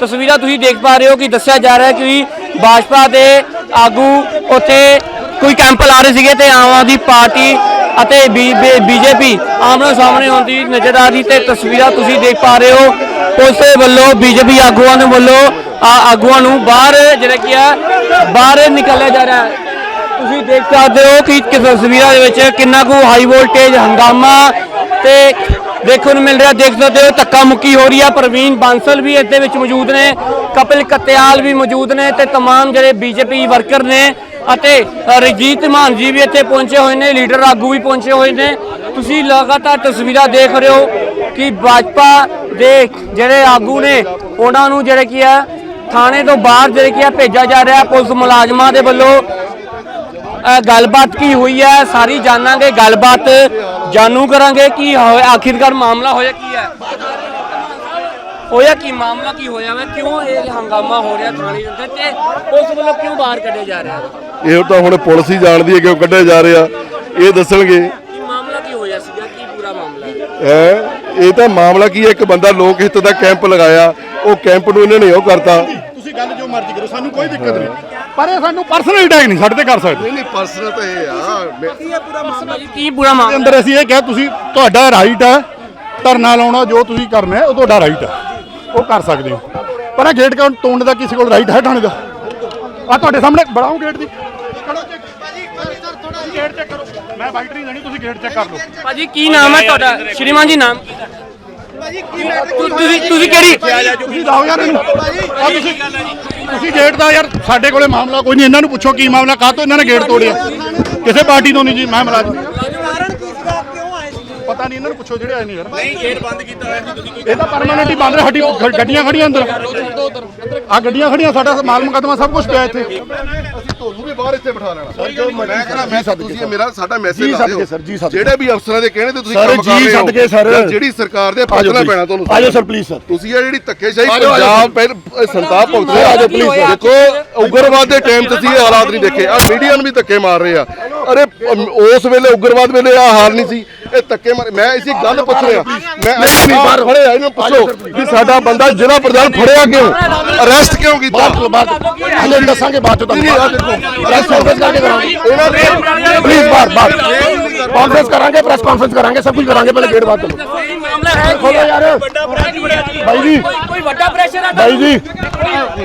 ਤਸਵੀਰਾਂ ਤੁਸੀਂ ਦੇਖ ਪਾ ਰਹੇ ਹੋ ਕਿ ਦੱਸਿਆ ਜਾ ਰਿਹਾ ਕਿ ਭਾਜਪਾ ਦੇ ਆਗੂ ਉੱਥੇ ਕੋਈ ਕੈਂਪ ਲਾ ਰਹੇ ਸੀਗੇ ਤੇ ਆਮ ਆਦਮੀ ਪਾਰਟੀ ਅਤੇ ਬੀਜੇਪੀ ਆਮਣੇ ਸਾਹਮਣੇ ਆਉਂਦੀ ਨਜ਼ਰ ਆ ਰਹੀ ਤੇ ਤਸਵੀਰਾਂ ਤੁਸੀਂ ਦੇਖ ਪਾ ਰਹੇ ਹੋ। ਪੁਲਿਸ ਦੇ ਵੱਲੋਂ, ਬੀਜੇਪੀ ਆਗੂਆਂ ਦੇ ਵੱਲੋਂ ਆਗੂਆਂ ਨੂੰ ਬਾਹਰ ਜਿਹੜਾ ਕੀ ਹੈ ਬਾਹਰ ਨਿਕਲਿਆ ਜਾ ਰਿਹਾ ਤੁਸੀਂ ਦੇਖ ਸਕਦੇ ਹੋ ਕਿ ਕਿ ਤਸਵੀਰਾਂ ਦੇ ਵਿੱਚ ਕਿੰਨਾ ਕੁ ਹਾਈ ਵੋਲਟੇਜ ਹੰਗਾਮਾ ਤੇ ਦੇਖਣ ਨੂੰ ਮਿਲ ਰਿਹਾ ਦੇਖ ਸਕਦੇ ਹੋ ਧੱਕਾ ਮੁੱਕੀ ਹੋ ਰਹੀ ਹੈ ਪ੍ਰਵੀਨ ਬਾਂਸਲ ਵੀ ਇੱਥੇ ਵਿੱਚ ਮੌਜੂਦ ਨੇ ਕਪਿਲ ਕਤਿਆਲ ਵੀ ਮੌਜੂਦ ਨੇ ਤੇ तमाम ਜਿਹੜੇ ਬੀਜੇਪੀ ਵਰਕਰ ਨੇ ਅਤੇ ਅ, ਰਜੀਤ ਮਾਨ ਜੀ ਵੀ ਇੱਥੇ ਪਹੁੰਚੇ ਹੋਏ ਨੇ ਲੀਡਰ ਆਗੂ ਵੀ ਪਹੁੰਚੇ ਹੋਏ ਨੇ ਤੁਸੀਂ ਲਗਾਤਾਰ ਤਸਵੀਰਾਂ ਦੇਖ ਰਹੇ ਹੋ ਕਿ ਭਾਜਪਾ ਦੇ ਜਿਹੜੇ ਆਗੂ ਨੇ ਉਹਨਾਂ ਨੂੰ ਜਿਹੜੇ ਕੀ ਹੈ ਥਾਣੇ ਤੋਂ ਬਾਹਰ ਜਿਹੜੇ ਕੀ ਹੈ ਭੇਜਿਆ ਜਾ ਰਿਹਾ ਹੈ ਪੁਲਿਸ ਮੁਲਾਜ਼ਮਾਂ ਦੇ ਵੱਲੋਂ ਅ, ਗੱਲਬਾਤ ਕੀ ਹੋਈ ਹੈ? ਸਾਰੀ ਜਾਣਾਂਗੇ ਗੱਲਬਾਤ ਜਾਣੂ ਕਰਾਂਗੇ ਕੀ ਆਖਿਰਕਾਰ ਮਾਮਲਾ ਹੋਇਆ ਕੀ ਹੈ? ਹੋਇਆ ਕੀ? ਮਾਮਲਾ ਕੀ ਹੋਇਆ ਵਾ? ਕਿਉਂ ਇਹ ਹੰਗਾਮਾ ਹੋ ਰਿਹਾ ਥਾਣੇ ਦੇ ਅੰਦਰ ਤੇ ਉਸ ਵੱਲੋਂ ਕਿਉਂ ਬਾਹਰ ਕੱਢਿਆ ਜਾ ਰਿਹਾ? ਹੈ ਇਹ ਤਾਂ ਹੁਣ ਪੁਲਿਸ ਹੀ ਜਾਣਦੀ ਹੈ ਕਿਉਂ ਕੱਢੇ ਜਾ ਰਹੇ। ਆ ਇਹ ਦੱਸਣਗੇ। ਕੀ ਮਾਮਲਾ ਕੀ ਹੋਇਆ ਸੀਗਾ? ਕੀ ਪੂਰਾ ਮਾਮਲਾ ਹੈ? ਹੈ? ਇਹ ਤਾਂ ਮਾਮਲਾ ਕੀ ਹੈ? ਇੱਕ ਬੰਦਾ ਲੋਕ ਹਿੱਤ ਦਾ ਕੈਂਪ ਲਗਾਇਆ। ਉਹ ਕੈਂਪ ਨੂੰ ਇਹਨਾਂ ਨੇ ਉਹ ਕਰਤਾ। ਤੁਸੀਂ ਗੱਲ ਜੋ ਮਰਜ਼ੀ ਕਰੋ ਸਾਨੂੰ ਕੋਈ ਦਿੱਕਤ ਨਹੀਂ। ਪਰ ਇਹ ਸਾਨੂੰ ਪਰਸਨਲ ਅਟੈਕ ਨਹੀਂ ਸਾਡੇ ਤੇ ਕਰ ਸਕਦੇ। ਨਹੀਂ ਨਹੀਂ ਪਰਸਨਲ ਤਾਂ ਇਹ ਆ। ਕੀ ਪੂਰਾ ਮਾਮਲਾ ਅੰਦਰ ਅਸੀਂ ਇਹ ਕਿਹਾ ਤੁਸੀਂ ਤੁਹਾਡਾ ਰਾਈਟ ਹੈ ਧਰਨਾ ਲਾਉਣਾ ਜੋ ਤੁਸੀਂ ਕਰਨਾ ਹੈ ਉਹ ਤੁਹਾਡਾ ਰਾਈਟ ਹੈ ਉਹ ਕਰ ਸਕਦੇ ਹੋ। ਪਰ ਇਹ ਗੇਟ ਕਾਉਂ ਤੋੜਨ ਦਾ ਕਿਸੇ ਕੋਲ ਰਾਈਟ ਹੈ ਥਾਣੇ ਦਾ? ਆ ਤੁਹਾਡੇ ਸਾਹਮਣੇ ਬੜਾਓ ਗੇਟ ਦੀ। ਕਰੋ। ਚੈੱਕ ਗੇਟ ਚੈੱਕ ਕਰੋ। ਮੈਂ ਬਾਈਟ ਨਹੀਂ ਦੇਣੀ ਤੁਸੀਂ ਗੇਟ ਚੈੱਕ ਕਰ ਲਓ। ਭਾਜੀ ਕੀ ਨਾਮ ਹੈ ਤੁਹਾਡਾ? ਸ਼੍ਰੀਮਾਨ ਜੀ ਨਾਮ? ਤੁਸੀਂ ਤੁਸੀਂ ਕਿਹੜੀ ਤੁਸੀਂ ਲਾਓ ਯਾਰ ਇਹਨੂੰ। ਆ ਤੁਸੀਂ ਤੁਸੀਂ ਗੇਟ ਦਾ ਯਾਰ ਸਾਡੇ ਕੋਲੇ ਮਾਮਲਾ ਕੋਈ ਨਹੀਂ, ਇਹਨਾਂ ਨੂੰ ਪੁੱਛੋ ਕੀ ਮਾਮਲਾ ਕਾਹ ਤੋਂ ਇਹਨਾਂ ਨੇ ਗੇਟ ਤੋੜਿਆ? ਕਿਸੇ ਪਾਰਟੀ ਤੋਂ ਨਹੀਂ ਜੀ, ਮੈਂ ਮੁਲਾਜ਼ਮ। ਪਤਾ ਨਹੀਂ ਇਹਨਾਂ ਨੂੰ ਪੁੱਛੋ ਜਿਹੜੇ ਆਏ ਨੇ ਯਾਰ। ਨਹੀਂ ਗੇਟ ਬੰਦ ਕੀਤਾ ਹੋਇਆ ਤੁਸੀਂ ਇਹ ਤਾਂ ਪਰਮਾਨੈਂਟ ਹੀ ਬੰਦ ਰਿਹਾ ਸਾਡੀ ਗ- ਗੱਡੀਆਂ ਖੜੀਆਂ ਅੰਦਰ। ਆ ਗੱਡੀਆਂ ਖੜੀਆਂ ਸਾਡਾ ਮਾਲ ਮੁਕੱਦਮਾ ਸਭ ਕੁਝ ਪਿਆ ਇੱਥੇ। ਅਸੀਂ ਤੁਹਾਨੂੰ ਵੀ ਬਾਹਰ ਇੱਥੇ ਬਿਠਾ ਲੈਣਾ। ਮੈਂ ਕਹਿੰਦਾ ਮੈਂ ਤੁਸੀਂ ਸਰ। ਮੇਰਾ ਸਾਡਾ ਮੈਸੇਜ ਜੀ ਲਾ ਸਦਕੇ ਦਿਓ। ਸਰ, ਜੀ ਸਦਕੇ। ਜਿਹੜੇ ਵੀ ਅਫਸਰਾਂ ਦੇ ਕਹਿਣੇ ਤੇ ਤੁਸੀਂ ਸਰ, ਕੰਮ ਕਰ ਜੀ ਰਹੇ ਹੋ ਸਦਕੇ ਸਰ। ਜਾਂ ਜਿਹੜੀ ਸਰਕਾਰ ਦੇ ਪਤਲਾ ਪੈਣਾ ਤੁਹਾਨੂੰ ਆਜੋ ਸਰ। Please sir. ਤੁਸੀਂ ਇਹ ਜਿਹੜੀ ਧੱਕੇਸ਼ਾਹੀ। ਪੰਜਾਬ ਪਹਿਲ ਸੰਤਾਪ ਭੁਗਤ ਰਹੇ ਆਜੋ, ਆਜੋ please, ਪਲੀਜ਼ ਦੇਖੋ ਉਗਰਵਾਦ ਦੇ ਟਾਈਮ ਅਸੀਂ ਇਹ ਹਾਲਾਤ ਨਹੀਂ ਦੇਖੇ। ਆ ਮੀਡੀਆ ਨੂੰ ਵੀ ਧੱਕੇ ਮਾਰ ਰਹੇ ਆ। ਅਰੇ ਅਮ, ਉਸ ਵੇਲੇ ਉਗਰਵਾਦ ਵੇਲੇ ਆ ਹਾਲ ਨਹੀਂ ਸੀ। ਇਹ ਧੱਕੇ ਮਾਰ। ਮੈਂ ਇਸੇ ਗੱਲ ਪੁੱਛ ਰਿਹਾ। ਮੈਂ ਨਹੀਂ ਬਾਹਰ ਖੜੇ ਆ ਇਹਨੂੰ ਪੁੱਛੋ ਵੀ ਸਾਡਾ ਬੰਦਾ ਜ਼ਿਲ੍ਹਾ ਪ੍ਰਧਾਨ ਫੜਿਆ ਕਿਉਂ? ਅਰੈਸਟ ਕਿਉਂ ਕੀਤਾ? ਬਾਅਦ ਬਾਅਦ ਹਲੇ ਦੱਸਾਂਗੇ ਬਾਅਦ ਚ ਨਹੀਂ, ਨਹੀਂ, ਆਹ ਤੁਹਾਨੂੰ ਦੇਖੋ। ਪ੍ਰੈਸ ਕਾਨਫਰੰਸ ਕਰਕੇ ਕਰਾਂਗੇ। ਇਹਨਾਂ ਦੇ ਪਲੀਜ਼ ਬਾਹਰ ਬਾਹਰ। ਕਾਨਫਰੰਸ ਕਰਾਂਗੇ ਪ੍ਰੈਸ ਕਾਨਫਰੰਸ ਕਰਾਂਗੇ ਸਭ ਕੁਝ ਕਰਾਂਗੇ ਪਹਿਲੇ ਗੇਟ ਬਾਅਦ ਚਲੋ ਮਾਮਲਾ ਹੈ ਕੀ ਖੋਲੋ ਯਾਰ। ਬਾਈ ਜੀ। ਕੋਈ ਕੋਈ ਵੱਡਾ ਪ੍ਰੈਸ਼ਰ ਹੈ ਬਾਈ ਜੀ।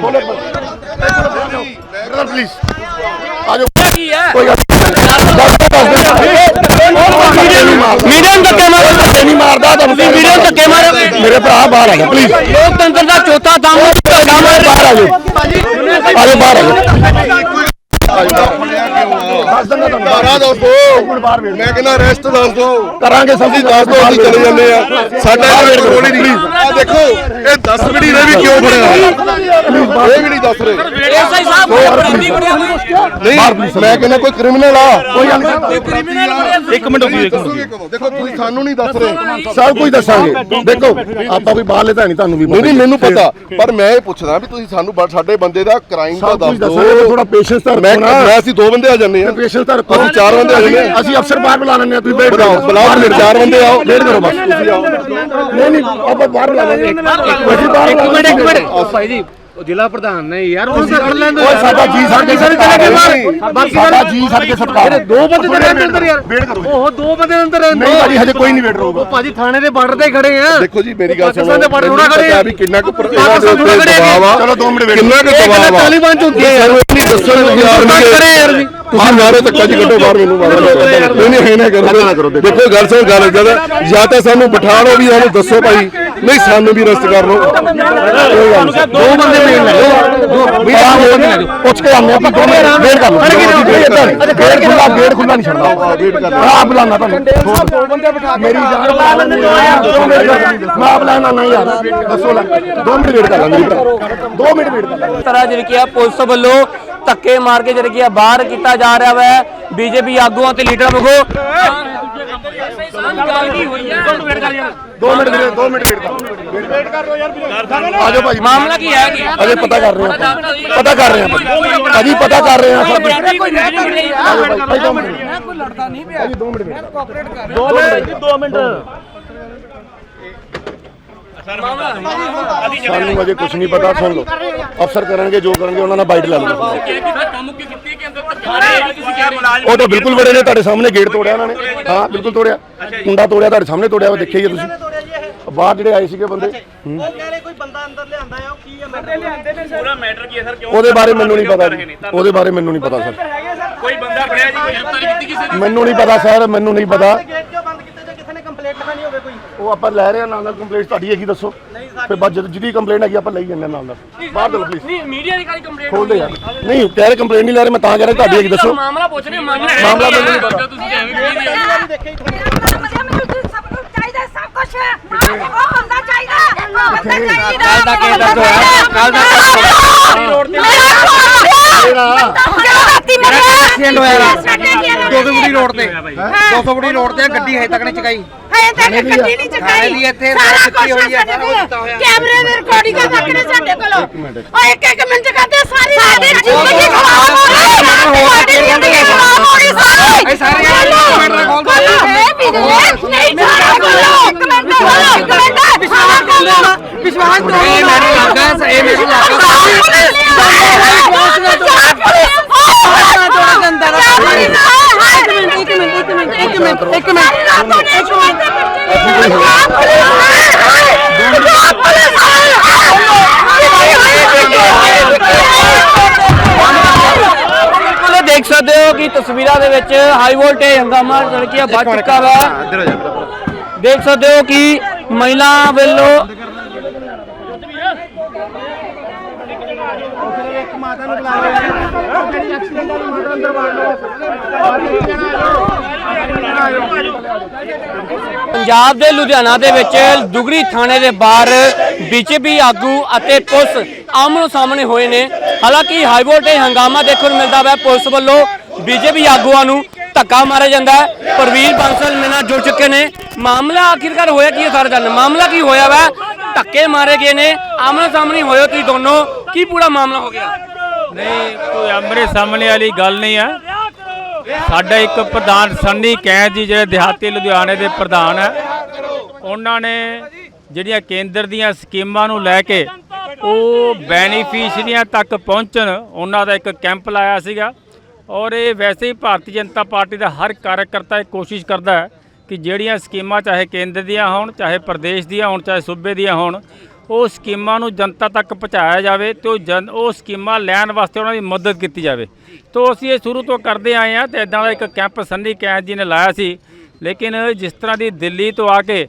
ਖੋਲੋ। ਬ੍ਰਦਰ ਪਲੀਜ਼ ਆਜੋ। ਕੀ ਹੈ? ਕੋਈ ਗੱਲ ਮੀਡੀਆ ਨੂੰ ਧੱਕੇ ਮਾਰੋ। ਧੱਕੇ ਨਹੀਂ ਮਾਰਦਾ ਤੁਹਾਨੂੰ ਵੀਡੀਓ ਨੂੰ ਧੱਕੇ ਮਾਰੋ। ਮੇਰੇ ਭਰਾ ਬਾਹਰ ਆ ਜਾ ਪਲੀਜ਼ ਲੋਕਤੰਤਰ ਦਾ ਚੌਥਾ ਦਮ ਬਾਹਰ ਆ ਆਜੋ ਬਾਹਰ ਆ ਜਾਓ। ਦੱਸ ਦਿੰਦਾ ਤੁਹਾਨੂੰ। ਸਾਰਾ ਦੱਸੋ ਮੈਂ ਕਹਿੰਦਾ ਰੈਸਟ ਦੱਸ ਦੋ ਕਰਾਂਗੇ ਸਭ ਤੁਸੀਂ ਦੱਸ ਦੋ ਅਸੀਂ ਚਲੇ ਜਾਂਦੇ ਆ। ਸਾਡਾ ਇਹ ਰੋਲ ਹੀ ਨਹੀਂ। ਆ ਦੇਖੋ ਇਹ 10 ਮਿੰਟ ਨੇ ਵੀ ਕਿਉਂ ਫੜਿਆ। ਇਹ ਵੀ ਨਹੀਂ ਦੱਸ ਰਹੇ। ਐਸਆਈ ਸਾਹਿਬ ਕੋਈ ਅਪਰਾਧੀ ਬਣਿਆ ਹੋਇਆ ਨਹੀਂ ਮੈਂ ਕਹਿੰਦਾ ਕੋਈ ਕ੍ਰਿਮੀਨਲ ਆ। ਕੋਈ ਗੱਲ ਨਹੀਂ ਕ੍ਰਿਮੀਨਲ ਬਣਿਆ ਇੱਕ ਮਿੰਟ ਰੁਕੋ ਦੱਸੋਗੇ ਕਦੋਂ? ਦੇਖੋ ਤੁਸੀਂ ਸਾਨੂੰ ਨਹੀਂ ਦੱਸ ਰਹੇ। ਸਭ ਕੁਝ ਦੱਸਾਂਗੇ। ਦੇਖੋ ਆਪਾਂ ਕੋਈ ਬਾਹਰ ਲੈ ਤਾਂ ਨਹੀਂ ਤੁਹਾਨੂੰ ਵੀ ਨਹੀਂ ਨਹੀਂ ਮੈਨੂੰ ਪਤਾ ਪਰ ਮੈਂ ਇਹ ਪੁੱਛਦਾ ਵੀ ਤੁਸੀਂ ਸਾਨੂੰ ਸਾਡੇ ਬੰਦੇ ਦਾ ਕ੍ਰਾਈਮ ਦਾ ਦੱਸ ਦਿਓ। ਦੱਸਾਂਗੇ ਥੋੜਾ ਪੇਸ਼ੈਂਸ ਤਾਂ ਮੈਂ ਰੱਖੋ ਨਾ। ਮੈਂ ਅਸੀਂ ਦੋ ਬੰਦੇ ਆ ਜੰਨੇ ਆ। ਪੇਸ਼ੈਂਸ ਤਾਂ ਰੱਖੋ। ਅਸੀਂ ਚਾਰ ਬੰਦੇ ਜਾਂਦੇ ਆ। ਅਸੀਂ ਅਫਸਰ ਬਾਹਰ ਬੁਲਾ ਲੈਂਦੇ ਆ ਤੁਸੀਂ ਵੇਟ ਬੁਲਾਓ, ਬੁਲਾਓ, ਵੇਟ ਚਾਰ ਬੰਦੇ ਆਓ। ਵੇਟ ਕਰੋ ਬਸ। ਤੁਸੀਂ ਆਓ ਨਹੀਂ ਨਹੀਂ ਆਪਾਂ ਬਾਹਰ ਬੁਲਾ ਲਾਂਗੇ ਇੱਕ ਮਿੰਟ। ਇੱਕ ਮਿੰਟ। ਭਾਈ ਜੀ ਉਹ ਜ਼ਿਲ੍ਹਾ ਪ੍ਰਧਾਨ ਨੇ ਯਾਰ ਉਹ ਕਰ ਲੈਂਦੇ ਓਏ ਸਾਡਾ ਜੀ ਸਾਡੇ ਸਤਿਕਾਰ ਹੈ। ਸਾਡਾ ਜੀ ਸਾਡੇ ਸਤਿਕਾਰ ਹੈ। ਦੋ ਬੰਦੇ ਤਾਂ ਰਹਿੰਦੇ ਅੰਦਰ ਯਾਰ। ਵੇਟ ਕਰੋ ਉਹ ਦੋ ਬੰਦੇ ਅੰਦਰ ਰਹਿੰਦੇ ਨਹੀਂ ਭਾਜੀ ਹਜੇ ਕੋਈ ਨਹੀਂ ਵੇਟ ਰਹੂਗਾ ਉਹ ਭਾਜੀ ਥਾਣੇ ਦੇ ਬਾਰਡਰ ਤੇ ਖੜੇ ਆ। ਦੇਖੋ ਜੀ ਮੇਰੀ ਗੱਲ ਸੁਣੋ ਪਾਕਿਸਤਾਨ ਦੇ ਥੋੜ੍ਹਾ ਖੜੇ ਆ। ਵੀ ਕਿੰਨਾ ਕੁ ਪਰ- ਪਾਕਿਸਤਾਨ ਇਹਨਾਂ ਦੇ ਥੋੜ੍ਹਾ ਉੱਤੇ ਖੜੇ ਆ। ਦਬਾਅ ਆ ਚਲੋ 2 ਮਿੰਟ ਵੇਟ ਕਿੰਨਾ ਕੁ ਦਬਾਅ ਆ ਤਾਲੀਬਾਨ ਝੁੱਕੇ ਆ। ਸਾਨੂੰ ਇਹ ਨਹੀਂ ਦੱਸਣ ਨਹੀਂ ਯਾਰ ਜੀ। ਤੁਸੀਂ ਮਾਰੋ ਧੱਕਾ ਜੀ ਕੱਢੋ ਬਾਹਰ ਮੈਨੂੰ ਮਾਰੋ। ਨਹੀਂ ਨਹੀਂ ਹੈ ਨਾ ਕਰੋ। ਦੇਖੋ। ਗੱਲ ਸੁਣ ਗੱਲ ਜਦ ਜਾਂ ਤਾਂ ਸਾਨੂੰ ਬਿਠਾ ਲਓ ਵੀ ਸਾਨੂੰ ਦੱਸੋ ਭਾਈ। ਨਹੀਂ ਸਾਨੂੰ ਵੀ ਰੈਸਟ ਕਰ ਲਓ ਦੋ ਬੰਦੇ ਮੇਨ ਲੈ ਦੋ ਵੀ ਆਹ ਦੋ ਬੰਦੇ ਪੁੱਛ ਕੇ ਆਉਂਦੇ ਆਪਾਂ ਦੋਨੇ ਵੇਟ ਕਰ ਲਓ ਗੇਟ ਖੁੱਲਾ ਗੇਟ ਖੁੱਲਾ ਨਹੀਂ ਛੱਡਦਾ ਵੇਟ ਕਰ ਆਪ ਬੁਲਾਣਾ ਤੁਹਾਨੂੰ ਦੋ ਬੰਦੇ ਬਿਠਾ ਮੇਰੀ ਜਾਨ ਬੁਲਾ ਲੈਣੇ ਮੈਂ ਆਪ ਬੁਲਾਣਾ ਨਹੀਂ ਯਾਰ ਦੱਸੋ ਲੈ ਦੋ ਮਿੰਟ ਵੇਟ ਕਰ ਲਾਂ ਮੇਰੀ ਭਰਾ ਦੋ ਮਿੰਟ ਵੇਟ ਕਰ ਲਾਂ ਤਰ੍ਹਾਂ ਜਿਹੜੀ ਕੀ ਆ ਪੁਲਿਸ ਵੱਲੋਂ ਧੱਕੇ ਮਾਰ ਕੇ ਜਿਹੜੀ ਕੀ ਆ ਬਾਹਰ ਕੀਤਾ ਜਾ ਰਿਹਾ ਵਾ। ਬੀਜੇਪੀ ਆਗੂਆਂ ਤੇ ਲੀਡਰਾਂ ਵੱਲੋਂ ਗੱਲ ਕੀ ਹੋਈ ਆ ਦੋ ਮਿੰਟ ਵੀਰੇ ਦੋ ਮਿੰਟ ਵੇਟ ਕਰ। ਵੇਟ ਕਰ ਲਓ ਯਾਰ ਆਜੋ ਭਾਜੀ ਮਾਮਲਾ ਕੀ ਹੈ ਕੀ? ਅਜੇ ਪਤਾ ਕਰ ਰਹੇ ਹਾਂ। ਪਤਾ ਕਰ ਰਹੇ ਹਾਂ ਭਾਜੀ ਪਤਾ ਕਰ ਰਹੇ ਹਾਂ। ਸਭ ਕੋਈ ਨਹੀਂ। ਦੋ ਮਿੰਟ। ਮਿੰਟ। ਸਾਨੂੰ ਅਜੇ ਕੁਝ ਨਹੀਂ ਪਤਾ ਸੁਣ ਲਓ। ਅਫਸਰ ਕਰਨਗੇ ਜੋ ਕਰਨਗੇ ਉਹਨਾਂ ਨਾਲ ਬਾਈਟ ਲੈ ਲਓ। ਉਹ ਤਾਂ ਬਿਲਕੁਲ ਬੜੇ ਨੇ ਤੁਹਾਡੇ ਸਾਹਮਣੇ ਗੇਟ ਤੋੜਿਆ ਉਹਨਾਂ ਨੇ। ਹਾਂ ਬਿਲਕੁਲ ਤੋੜਿਆ। ਕੁੰਡਾ ਤੋੜਿਆ ਤੁਹਾਡੇ ਸਾਹਮਣੇ ਤੋੜਿਆ ਉਹ ਦੇਖਿਆ ਹੀ ਹੈ ਤੁਸੀਂ। ਬਾਹਰ ਜਿਹੜੇ ਆਏ ਸੀਗੇ ਬੰਦੇ ਹੂੰ। ਉਹ ਕਹਿ ਰਹੇ ਕੋਈ ਬੰਦਾ ਅੰਦਰ ਲਿਆਂਦਾ ਆ ਉਹ ਕੀ ਆ ਮੈਟਰ? ਲਿਆਂਦੇ ਨੇ ਪੂਰਾ ਮੈਟਰ ਕੀ ਹੈ ਸਰ? ਕਿਉਂ ਉਹਦੇ ਬਾਰੇ ਮੈਨੂੰ ਨਹੀਂ ਪਤਾ ਜੀ। ਉਹਦੇ ਬਾਰੇ ਮੈਨੂੰ ਨਹੀਂ ਪਤਾ ਸਰ। ਹੈਗੇ ਸਰ। ਕੋਈ ਬੰਦਾ ਫੜਿਆ ਜੀ? ਕੋਈ ਗ੍ਰਿਫਤਾਰੀ ਕੀਤੀ ਕਿਸੇ ਮੈਨੂੰ ਨਹੀਂ ਪਤਾ ਸਰ ਮੈਨੂੰ ਨਹੀਂ ਪਤਾ। ਗੇਟ ਕਿਉਂ ਬੰਦ ਕੀਤੇ ਜੇ? ਕਿਸੇ ਨੇ ਕੰਪਲੇਂਟ ਲਿਖਾਣੀ ਹੋਵੇ ਕੋਈ? ਉਹ ਆਪਾਂ ਲੈ ਰਹੇ ਹਾਂ ਨਾਲ ਨਾਲ ਕੰਪਲੇਂਟ ਤੁਹਾਡੀ ਹੈਗੀ ਦੱਸੋ ਫਿਰ ਬਾਅਦ ਜਦੋਂ ਜਿਹਦੀ ਕੰਪਲੇਂਟ ਹੈਗੀ ਆਪਾਂ ਲਈ ਜਾਂਦੇ ਹਾਂ ਨਾਲ ਨਾਲ ਬਾਹਰ ਚਲੋ ਪਲੀਜ਼ ਨਹੀਂ ਮੀਡੀਆ ਦੀ ਕਾਲੀ ਕੰਪਲੇਂਟ ਖੋਲ ਦੇ ਯਾਰ ਨਹੀਂ ਕਹਿ ਰਹੇ ਕੰਪਲੇਂਟ ਨਹੀਂ ਲੈ ਰਹੇ ਮੈਂ ਤਾਂ ਕਹਿ ਰਿਹਾ ਤੁਹਾਡੀ ਹੈਗੀ ਦੱਸੋ ਮਾਮਲਾ ਪੁੱਛ ਰਹੇ ਮਾਮਲਾ ਮਾਮਲਾ ਮੈਨੂੰ ਨਹੀਂ ਪਤਾ ਤੁਸੀਂ ਐਵੇਂ ਦੇਖੇ ਹੀ ਥੋੜ੍ਹੀ ਸਭ ਕੁਝ ਚਾਹੀਦਾ ਸਭ ਕੁਝ ਉਹ ਬੰਦਾ ਚਾਹੀਦਾ ਬੰਦਾ ਚਾਹੀਦਾ ਕੱਲ੍ਹ ਦਾ ਕੇਸ ਦਰਜ ਹੋਇਆ, ਕੱਲ੍ਹ ਦਾ ਰੋਡ ਤੇ ਮੇਰਾ ਐਕਸੀਡੈਂਟ ਹੋਇਆ ਦੋਸੋਬੜੀ ਰੋਡ ਤੇ। ਦੋਸੋਬੜੀ ਰੋਡ ਤੇ ਗੱਡੀ ਹਜੇ ਤੱਕ ਨਹੀਂ ਚਕਾਈ। ਹੈ ਤਾਂ ਗੱਡੀ ਨਹੀਂ ਚਕਾਈ। ਲਈ ਇੱਥੇ ਸਾਰਾ ਕੁਛ ਹੋਈ ਹੈ। ਕੈਮਰੇ ਦੀ ਰਿਕਾਰਡਿੰਗ ਤੱਕ ਨੇ ਸਾਡੇ ਕੋਲ। ਓਏ ਇੱਕ ਇੱਕ ਮਿੰਟ ਕਰਦੇ ਸਾਰੀ ਸਾਡੀ ਜ਼ਿੰਦਗੀ ਖਰਾਬ ਹੋ ਰਹੀ ਹੈ ਸਾਡੀ ਜ਼ਿੰਦਗੀ ਖਰਾਬ ਹੋ ਰਹੀ ਸਾਰੀ। ਇਹ ਸਾਰੇ ਕੈਮਰਾ ਖੋਲ। ਵੀ ਨਹੀਂ ਸਾਰਾ ਕੋਲੋਂ ਇੱਕ ਮਿੰਟ ਖੋਲੋ ਇੱਕ ਮਿੰਟ ਵਿਸ਼ਵਾਸ ਕਰ ਵਿਸ਼ਵਾਸ ਕਰੋ ਇਹ ਮੈਨੂੰ ਲੱਗਾ ਇਹ ਮੈਨੂੰ ਲੱਗਾ ਦੇਖ ਸਕਦੇ ਹੋ ਕਿ ਤਸਵੀਰਾਂ ਦੇ ਵਿੱਚ ਹਾਈ ਵੋਲਟੇਜ ਹੰਗਾਮਾ ਲੜਕੀਆਂ ਵੱਜ ਚੁੱਕਾ ਵਾ। ਦੇਖ ਸਕਦੇ ਹੋ ਕਿ ਮਹਿਲਾ ਵੱਲੋਂ ਪੰਜਾਬ ਦੇ ਲੁਧਿਆਣਾ ਦੇ ਵਿੱਚ ਦੁਗਰੀ ਥਾਣੇ ਦੇ ਬਾਹਰ ਬੀਜੇਪੀ ਆਗੂ ਅਤੇ ਪੁਲਿਸ ਆਮਨੋ ਸਾਹਮਣੇ ਹੋਏ ਨੇ। ਹਾਲਾਂਕਿ ਹਾਈ ਵੋਲਟੇਜ ਹੰਗਾਮਾ ਦੇਖਣ ਨੂੰ ਮਿਲਦਾ ਹੈ ਪੁਲਿਸ ਵੱਲੋਂ ਬੀਜੇਪੀ ਆਗੂਆਂ ਨੂੰ ਧੱਕਾ ਮਾਰਿਆ ਜਾਂਦਾ ਹੈ। ਪ੍ਰਵੀਰ ਬਾਂਸਲ ਮੇਰੇ ਨਾਲ ਜੁੜ ਚੁੱਕੇ ਨੇ। ਮਾਮਲਾ ਆਖਿਰਕਾਰ ਹੋਇਆ ਕੀ ਹੈ ਸਾਰਾ ਜਾਣ ਮਾਮਲਾ ਕੀ ਹੋਇਆ ਵਾ? ਧੱਕੇ ਮਾਰੇ ਗਏ ਨੇ। ਆਮਨੋ ਸਾਹਮਣੇ ਹੋਇਓ ਤੁਸੀਂ ਦੋਨੋਂ। ਕੀ ਪੂਰਾ ਮਾਮਲਾ ਹੋ ਗਿਆ? ਨਹੀਂ, ਕੋਈ ਆਮਰੇ ਸਾਹਮਣੇ ਵਾਲੀ ਗੱਲ ਨਹੀਂ ਆ। ਸਾਡਾ ਇੱਕ ਪ੍ਰਧਾਨ ਸੰਨੀ ਕੈਦ ਜੀ, ਜਿਹੜੇ ਦਿਹਾਤੀ ਲੁਧਿਆਣੇ ਦੇ ਪ੍ਰਧਾਨ ਹੈ ਉਹਨਾਂ ਨੇ ਜਿਹੜੀਆਂ ਕੇਂਦਰ ਦੀਆਂ ਸਕੀਮਾਂ ਨੂੰ ਲੈ ਕੇ ਉਹ ਬੈਨੀਫੀਸ਼ਰੀਆਂ ਤੱਕ ਪਹੁੰਚਣ, ਉਹਨਾਂ ਦਾ ਇੱਕ ਕੈਂਪ ਲਾਇਆ ਸੀਗਾ। ਔਰ ਇਹ ਵੈਸੇ ਹੀ ਭਾਰਤੀ ਜਨਤਾ ਪਾਰਟੀ ਦਾ ਹਰ ਕਾਰਜਕਰਤਾ ਇਹ ਕੋਸ਼ਿਸ਼ ਕਰਦਾ ਹੈ ਕਿ ਜਿਹੜੀਆਂ ਸਕੀਮਾਂ ਚਾਹੇ ਕੇਂਦਰ ਦੀਆਂ ਹੋਣ ਚਾਹੇ ਪ੍ਰਦੇਸ਼ ਦੀਆਂ ਹੋਣ ਚਾਹੇ ਸੂਬੇ ਦੀਆਂ ਹੋਣ ਉਹ ਸਕੀਮਾਂ ਨੂੰ ਜਨਤਾ ਤੱਕ ਪਹੁੰਚਾਇਆ ਜਾਵੇ ਤੇ ਉਹ ਜਨ ਉਹ ਸਕੀਮਾਂ ਲੈਣ ਵਾਸਤੇ ਉਹਨਾਂ ਦੀ ਮਦਦ ਕੀਤੀ ਜਾਵੇ। ਤੋਂ ਅਸੀਂ ਇਹ ਸ਼ੁਰੂ ਤੋਂ ਕਰਦੇ ਆਏ ਆ ਤੇ ਇਦਾਂ ਦਾ ਇੱਕ ਕੈਂਪ ਸੰਨੀ ਕੈਂਦ ਜੀ ਨੇ ਲਾਇਆ ਸੀ। ਲੇਕਿਨ ਜਿਸ ਤਰ੍ਹਾਂ ਦੀ ਦਿੱਲੀ ਤੋਂ ਆ ਕੇ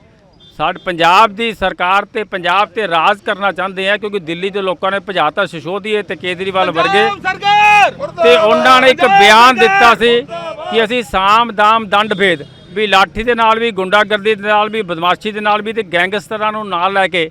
ਸਾਡੇ ਪੰਜਾਬ ਦੀ ਸਰਕਾਰ ਤੇ ਪੰਜਾਬ ਤੇ ਰਾਜ ਕਰਨਾ ਚਾਹੁੰਦੇ ਆ ਕਿਉਂਕਿ ਦਿੱਲੀ ਦੇ ਲੋਕਾਂ ਨੇ ਭਜਾਤਾ ਸ਼ਿਸ਼ੋਦੀਏ ਤੇ ਕੇਜਰੀਵਾਲ ਵਰਗੇ ਤੇ ਉਹਨਾਂ ਨੇ ਇੱਕ ਬਿਆਨ ਦਿੱਤਾ ਸੀ ਕਿ ਅਸੀਂ ਸਾਮ ਦਾਮ ਦੰਡ ਭੇਦ ਵੀ ਲਾਠੀ ਦੇ ਨਾਲ ਵੀ, ਗੁੰਡਾਗਰਦੀ ਦੇ ਨਾਲ ਵੀ, ਬਦਮਾਸ਼ੀ ਦੇ ਨਾਲ ਵੀ ਤੇ ਗੈਂਗਸਟਰਾਂ ਨੂੰ ਨਾਲ ਲੈ ਕੇ